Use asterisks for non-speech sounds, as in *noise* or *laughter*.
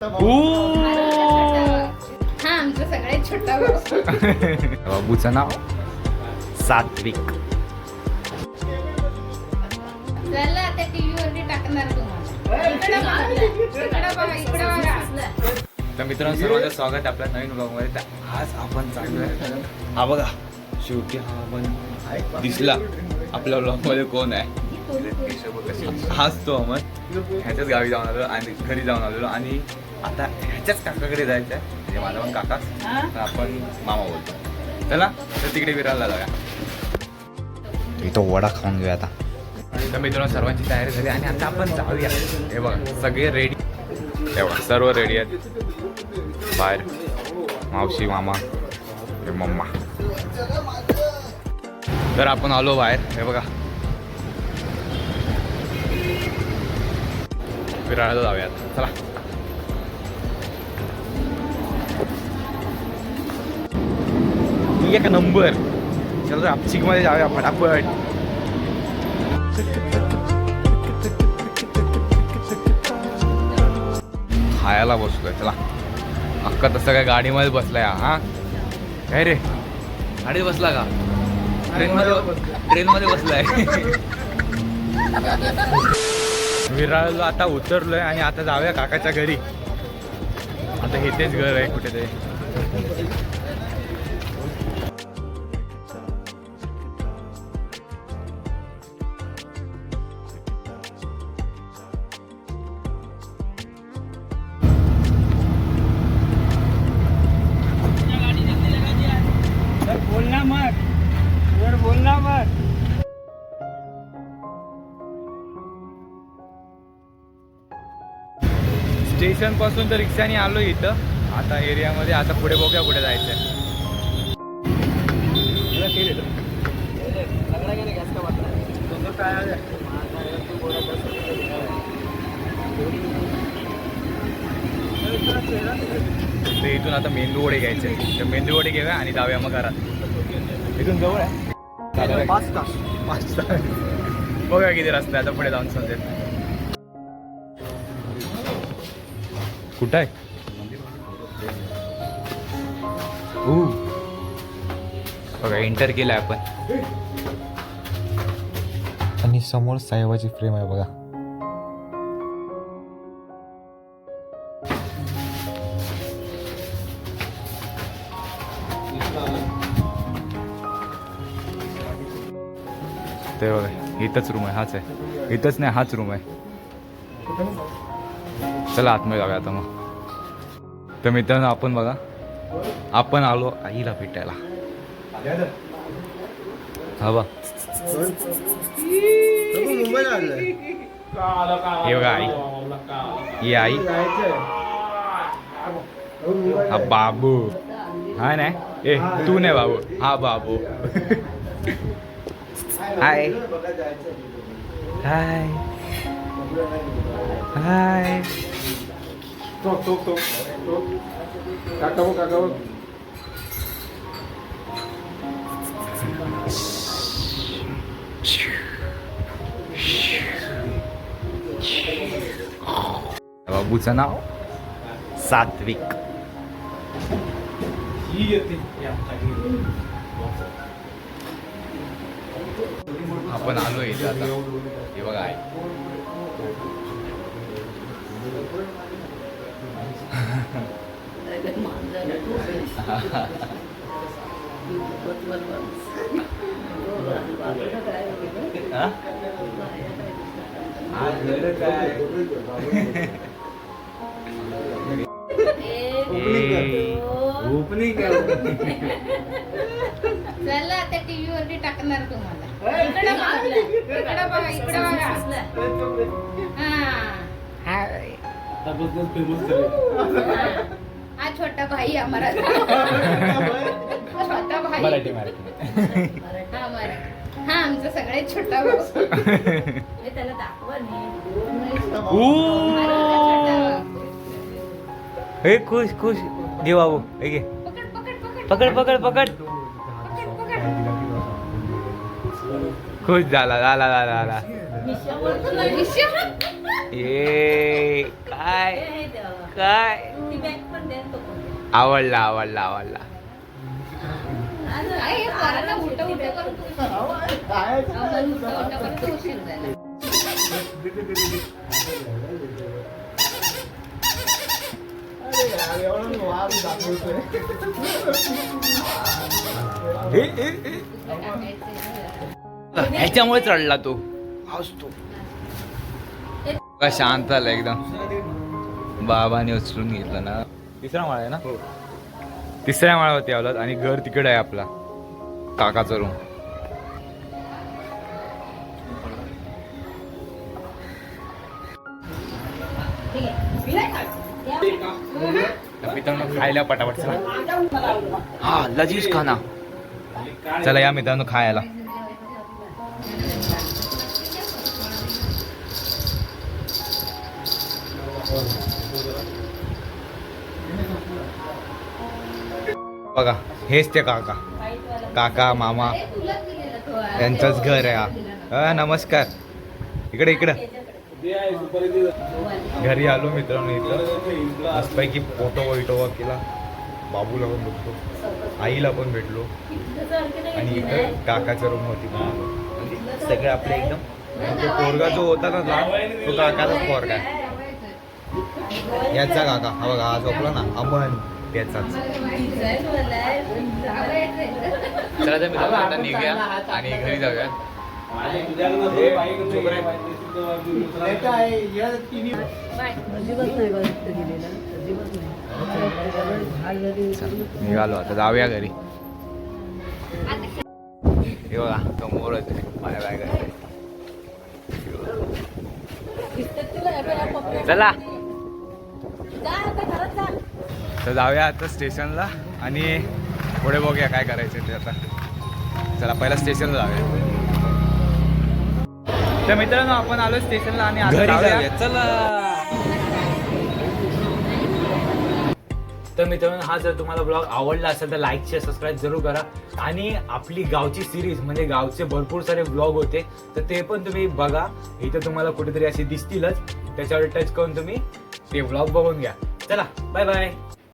हा आमचं सगळ्यात छोटा भाऊ बाबूचं *laughs* नाव? सात्विक. चला त्या टीव्ही वरती टाकणार तुम्हाला. इकडं बघा, इकडं बघा इकडं बघा. तर मित्रांनो सर्वांचं स्वागत आहे आपल्या नवीन ब्लॉगमध्ये तर आज आपण चाललो आहे हा बघा शेवटी हा आपण दिसला. आपल्या ब्लॉगमध्ये कोण आहे? हाच तो अमर. ह्याच्याच गावी जाऊन आलो आणि घरी जाऊन आलेलो आणि आता ह्याच्याच काकाकडे जायचं आहे म्हणजे माझा पण तर आपण मामा बोलतो. चला तर तिकडे विरायला जाऊया. इथं वडा खाऊन घेऊया आता. तर मित्रांनो सर्वांची तयारी झाली आणि आता आपण जाऊया. हे बघा सगळे रेडी हे बघा सर्व रेडी आहेत. बाहेर मावशी मामा हे मम्मा. तर आपण आलो बाहेर. हे बघा फिरायला जाऊयात चला एक नंबर चला आपचिकमध्ये जाऊया फटाफट खायला बसलोय चला अक्का तसं काय गाडीमध्ये बसलाय हा काय रे गाडीत बसला का ट्रेनमध्ये ट्रेनमध्ये बसलाय विराळलो आता उतरलो आहे आणि आता जाऊया काकाच्या घरी. आता इथेच घर आहे कुठेतरी. स्टेशनपासून तर रिक्षाने आलो इथं. आता एरियामध्ये आता पुढे बघूया कुठे जायचंय. इथून आता मेंदू वडे घ्यायचे. तर मेंदू वडे घेऊया आणि जाऊया मग घरात. इथून जवळ आहे? पाच तास. पाच तास. बघूया किती रस्ता आता पुढे जाऊन समजेल. कुठं आहे. बघा एंटर केलाय आपण. आणि समोर साहेबाची फ्रेम आहे बघा. ते बघा इथंच रूम आहे हाच आहे. इथंच नाही हाच रूम आहे. चला आतमध्ये जाऊया आता मग. तर मित्रांनो आपण बघा आपण आलो आईला भेटायला. हा बा हे बघा आई. ही आई. हा बाबू. हा नाही ए तू नाही बाबू. हा बाबू. हाय हाय हाय टोक टोक टोक टोक काका बघ काका बघ बाबूचं नाव सात्विक ही येते आपण आलो इथे आता हे बघा आहे हा? काय ओपनिंग चला त्या टीव्ही वरती टाकणार तुम्हाला. इकडं बघा, इकडं बघा हा. फेमस छोटा भाई आम्हाला. छोटा भाई. मराठी मराठी. हा मराठी. हा आमचा सगळ्यात छोटा भाऊ. त्याला दाखवा ऊ. हे खुश खुश. घे बाबू हे घे. पकड पकड पकड. खुश झाला झाला झाला झाला. ये काय काय? आवडला आवडला आवडला. ह्याच्यामुळे चढला तो. असतो शांत आला एकदम. बाबाने उचलून घेतला ना. तिसरा माळा आहे ना? तिसऱ्या माळावरती आलात आणि घर तिकडे आहे आपला. काकाचं रूम मित्रांनो खायला पटापट चला. हा लजीज खाना. चला या मित्रांनो खायला. बघा हेच ते काका. काका मामा त्यांचंच यांचंच घर आहे हा. नमस्कार. इकडे इकडं. घरी आलो मित्रांनो इथं. आजपैकी फोटो वैटो केला. बाबूला पण भेटलो आईला पण भेटलो. आणि इथं काकाच्या रूम होती. सगळे आपले एकदम. तो पोरगा जो होता ना लहान, तो काकाचाच पोरगा आहे. याचा काका. हा बघा हा झोपला ना. अमन. त्याचाच. चला तर मित्रांनो आता निघूया आणि घरी जाऊया निघालो आता जाऊया घरी. हे बघा तो मोरच आहे माझ्या बॅग चला. तर जाऊया आता स्टेशनला आणि पुढे बघूया काय करायचं ते आता. चला पहिला स्टेशनला जाऊया. तर मित्रांनो आपण आलो स्टेशनला आणि. चला. तर मित्रांनो हा जर तुम्हाला ब्लॉग आवडला असेल तर लाईक शेअर सबस्क्राईब जरूर करा. आणि आपली गावची सिरीज म्हणजे गावचे भरपूर सारे ब्लॉग होते तर ते पण तुम्ही बघा. इथं तुम्हाला कुठेतरी असे दिसतीलच. त्याच्यावर टच करून तुम्ही ते ब्लॉग बघून घ्या चला बाय बाय